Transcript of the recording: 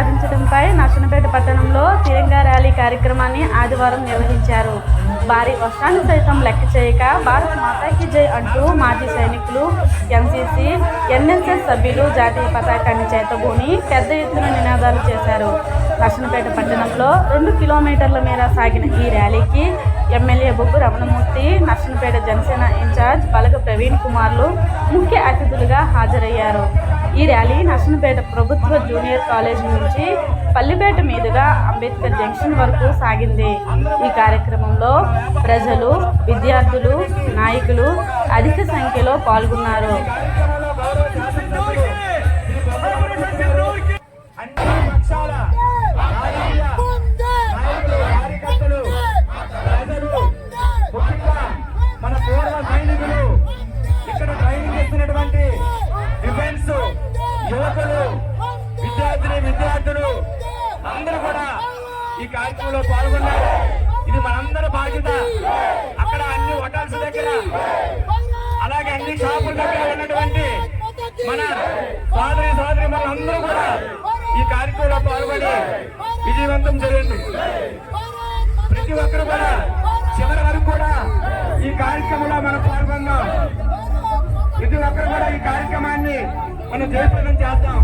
సాధించడంపై నర్సనపేట పట్టణంలో తిరంగా ర్యాలీ కార్యక్రమాన్ని ఆదివారం నిర్వహించారు. భారీ వర్షాన్ని సైతం లెక్క చేయక భారత్ మాతాకి జై అంటూ మాజీ సైనికులు ఎన్సీసీ ఎన్ఎస్ఎస్ సభ్యులు జాతీయ పతాకాన్ని చేతబూని పెద్ద ఎత్తున నినాదాలు చేశారు. నర్సనపేట పట్టణంలో రెండు కిలోమీటర్ల మేర సాగిన ఈ ర్యాలీకి ఎమ్మెల్యే బొగ్గు రమణమూర్తి నర్సనపేట జనసేన ఇన్ఛార్జ్ బలగ ప్రవీణ్ కుమార్లు ముఖ్య అతిథులుగా హాజరయ్యారు. ఈ ర్యాలీ నర్సనపేట ప్రభుత్వ జూనియర్ కాలేజ్ నుంచి పల్లిపేట మీదుగా అంబేద్కర్ జంక్షన్ వరకు సాగింది. ఈ కార్యక్రమంలో ప్రజలు విద్యార్థులు నాయకులు అధిక సంఖ్యలో పాల్గొన్నారు. యువకులు విద్యార్థిని విద్యార్థులు అందరూ కూడా ఈ కార్యక్రమంలో పాల్గొన్నారు. ఇది మనందరి బాధ్యత. అక్కడ అన్ని హోటల్స్ దగ్గర అలాగే అన్ని షాపుల దగ్గర ఉన్నటువంటి మన సోదరి సోదరి అందరూ కూడా ఈ కార్యక్రమంలో పాల్గొని విజయవంతం జరిగింది. ప్రతి ఒక్కరు కూడా చివరి వరకు కూడా ఈ కార్యక్రమంలో మనం పాల్గొందాం మనం జయప్రదం చేద్దాం.